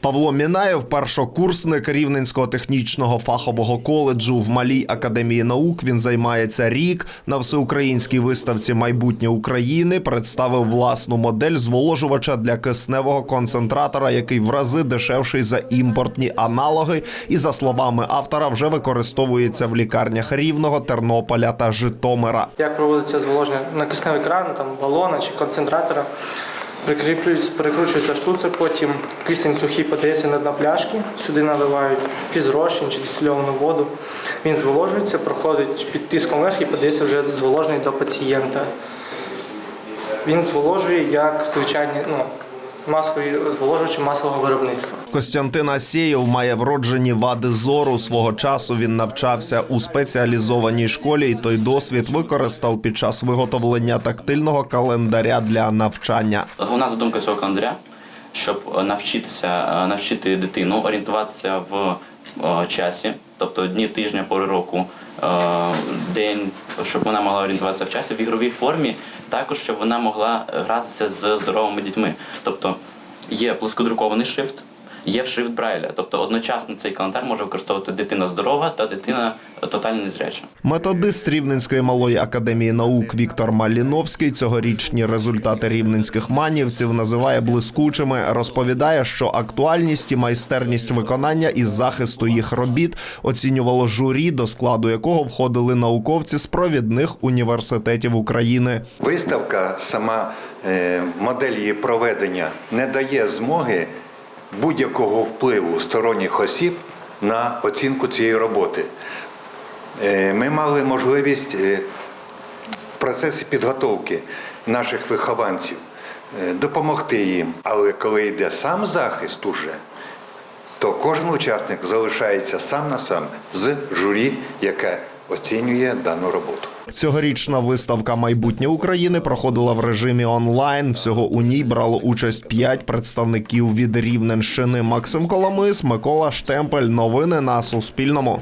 Павло Мінаєв, першокурсник Рівненського технічного фахового коледжу в Малій академії наук. Він займається рік на всеукраїнській виставці Майбутнє України. Представив власну модель зволожувача для кисневого концентратора, який в рази дешевший за імпортні аналоги. І за словами автора, вже використовується в лікарнях Рівного, Тернополя та Житомира. Як проводиться зволоження на кисневий кран, там балона чи концентратора. Прикріплюється, перекручується штуцер, потім кисень сухий подається на дна пляшки, сюди наливають фізрошень чи дистильовану воду. Він зволожується, проходить під тиском вверх і подається вже зволожений до пацієнта. Він зволожує як звичайні ну, масові зволожувачі масового виробництва. Костянтин Асєєв має вроджені вади зору. Свого часу він навчався у спеціалізованій школі, і той досвід використав під час виготовлення тактильного календаря для навчання. Головна задумка цього календаря, щоб е, навчитися е, навчити дитину орієнтуватися в е, часі, тобто дні тижня, пори року, день, щоб вона могла орієнтуватися в часі в ігровій формі, також щоб вона могла гратися з здоровими дітьми. Тобто є плоскодрукований шрифт. Є шрифт Брайля, тобто одночасно цей календар може використовувати дитина здорова та дитина е, тотально незряча. Методист Рівненської малої академії наук Віктор Маліновський цьогорічні результати рівненських манівців називає блискучими. Розповідає, що актуальність і майстерність виконання із захисту їх робіт оцінювало журі, до складу якого входили науковці з провідних університетів України. Виставка, сама е, модель її проведення не дає змоги будь-якого впливу сторонніх осіб на оцінку цієї роботи. Е, Ми мали можливість е, в процесі підготовки наших вихованців е, допомогти їм. Але коли йде сам захист уже, то кожен учасник залишається сам на сам з журі, яке оцінює дану роботу. Цьогорічна виставка майбутнє України проходила в режимі онлайн. Всього у ній брало участь п'ять представників від Рівненщини. Максим Коломис, Микола Штемпель. Новини на Суспільному.